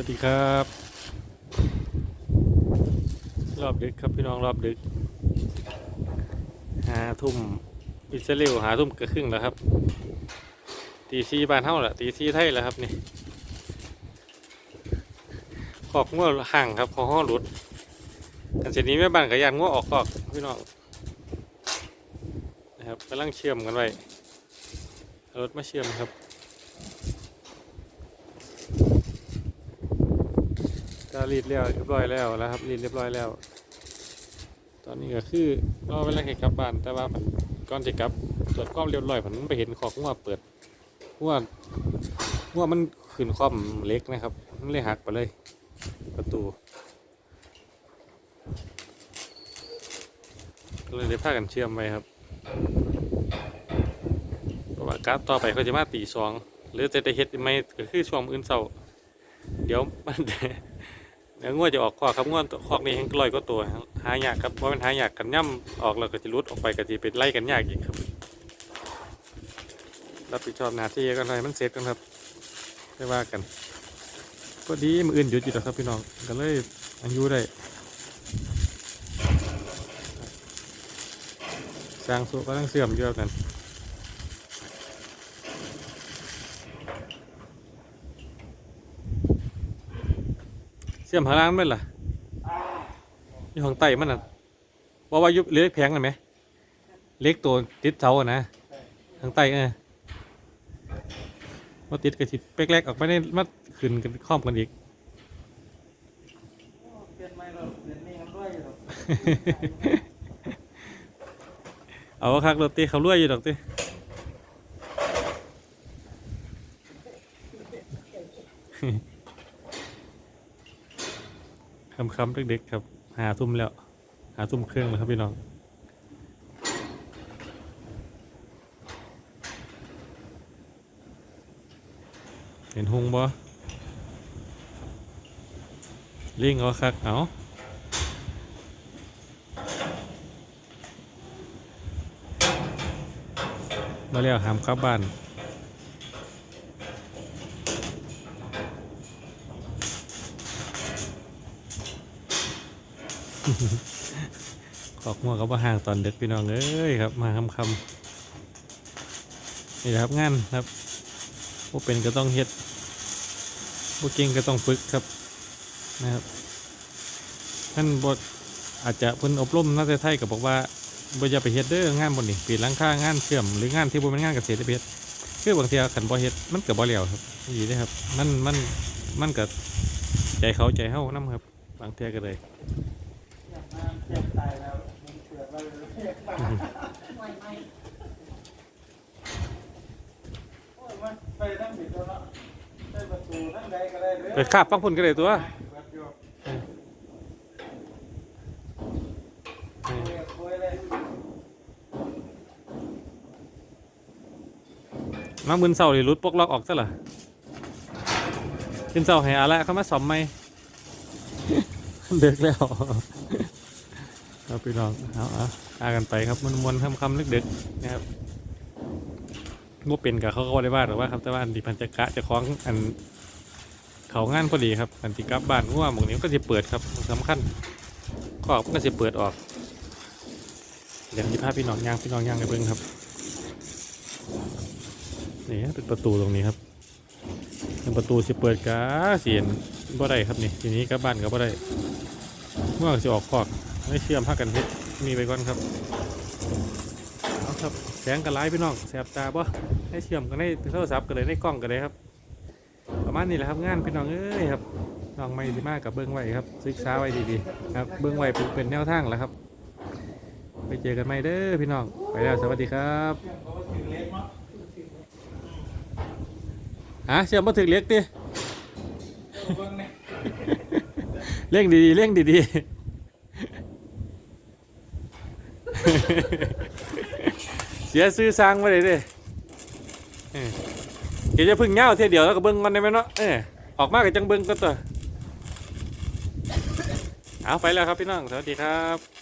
วัสดีครับ รอบดึกครับพี่น้องรอบดึกหาทุ่มอิสราเอลหาทุ่มกระครึ่งแล้วครับ ตีซีบานเท่าละตีซีไทยแล้วครับนี่ขอกง้วห่างครับขอห้อหลุดกันเสร็จนี้แม่บ้านกับยานง้วออกขอกพี่น้องนะครับกำลังเชื่อมกันไว้รถมาเชื่อมครับ ก็รีดเรียบเรียบร้อยแล้วแล้วครับรีดเรียบร้อยแล้ว ตอนนี้ก็คือรอเวลาแค่กลับบ้านแต่ว่ามันก่อนจะกลับตรวจความเรียบร้อยผมไปเห็นขอกงัวเปิดงัวงัวมันขึ้นคอมเล็กนะครับมันเลยหักไปเลย ประตูก็เลยได้พากันเชื่อมไว้ครับเพราะว่ากราฟต่อไปเขาจะมาตีสองหรือจะได้เฮ็ดไหมก็คือช่วงอื่นเสาร์เดี๋ยวมัน เดี๋ยวงวจะออกคอกครับงวคอกนี้แห้งกลอยก็ตัวหายากครับเพราะมันหายากกันย่ำออกแล้วก็จะรุดออกไปก็จะเป็นไล่กันยากอีกครับรับผิดชอบหน้าที่กันหน่อยมันเสร็จกันครับไม่ว่ากันก็ดีมืออื่นหยุดอยู่แล้วครับพี่น้องก็เลยอายุได้สร้างสุก็ต้องเสื่อมเยอะกัน เสื่อมหาล้างมันล่ะอยู่ของไตมันน่ะว่าว่ายุบเล็กแพงเลยไหมเล็กตัวติดเสาอะนะทางใต้เออว่าติดกระชิบเป๊กแรกออกไปได้มาขึ้นกันคล่อมกันอีกเปลี่ยนไม่หรอกเปลี่ยนนี่มันด้วยอยู่หรอกเอาคักรถตีเขารวยอยู่ดอกตีคำ คำๆเด็กๆครับหาทุ่มแล้วหาทุ่มเครื่องแล้วครับพี่น้องเห็นหงบ่ลิงเอาคักเอามาแล้วหามกลับบ้าน ขอกมัวกับว่าห่างตอนดึกพี่น้องเอ้ยครับ มาคำคำนี่แหละครับงานครับพวกเป็นก็ต้องเฮ็ดพวกเก่งก็ต้องฝึกครับนะครับท่านบทอาจจะเพิ่นอบรมนักไทยก็บบอกว่าบ่อย่าไปเฮ็ดเด้องานบนนี่ปีนหลังคางานเชื่อมหรืองานที่บ่เป็นงานเกษตรเฮ็ดคือบางทีขันบ่เฮ็ดมันก็บ่แล้วครับดีเด้อครับ มันมันมันก็ใจเขาใจเฮานํครับ บางเทีก็เลย เจ็บตายแล้วมันเกิดมาเลยอยากไม่ไม่โอ้ยมันไปทั้งผิดแล้วนาะได้ประตูทั้งใดก็ได้เลยคาบฟังพุ่นก็ได้ตัวเปิดอยู่เปิดคุยเมามืนเสาเลยรุดปลกล็อกออกซะล่ะขึ้นเสาให้อาละเข้ามาสอมไหมเด็กแล้ว เอาพี่น้องเอาเอาอากันไปครับมันมวนคำคำๆเด็กนะครับงบเป็นกับเขาก็ได้ว่าหรอว่าครับแต่ว่าอันดีพันจะกะจะคล้องอันเขางานพอดีครับอันที่กลับบ้านง่วงหมองนี้ก็จะเปิดครับสำคัญก็มันก็จะเปิดออกเดี๋ยวที่พาพพี่น้องย่างพี่น้องย่างไปเบิ่งครับนี่เป็นประตูตรงนี้ครับเป็นประตูสิเปิดกาเสียนบ่ได้ครับนี่ทีนี้กลับบ้านก็บ่ได้เมื่อจะออกคอก ไม่เชื่อมพักกันเพชรมีไปก่อนครับเอาครับแสงกระไลพี่น้องแสบตาบ่ให้เชื่อมกันในโทรศัพท์กันเลยในกล้องกันเลยครับ ประมาณนี้แหละครับงานพี่น้องเอ้ยครับน้องไม่ดีมากกับเบิ้งไว้ครับศึกษาไว้ดีๆครับเบิ้งไว้เป็นเป็นแนวทางแล้วครับ ไปเจอกันใหม่เด้อพี่น้องไปแล้วสวัสดีครับอะฮะเชื่อมมาถึงเล็กดิเบิ่งเนี่ยเร่งดีๆเร่งดีๆ เสียซื้อสร้างมาเลยเด้เดี๋ยวจะพึ่งเงาเทียเดียวแล้วก็เบิ้งกันได้ไหมเนาะเออออกมากับจังเบิ้งก็ตัวเอาไปแล้วครับพี่น้อง สวัสดีครับ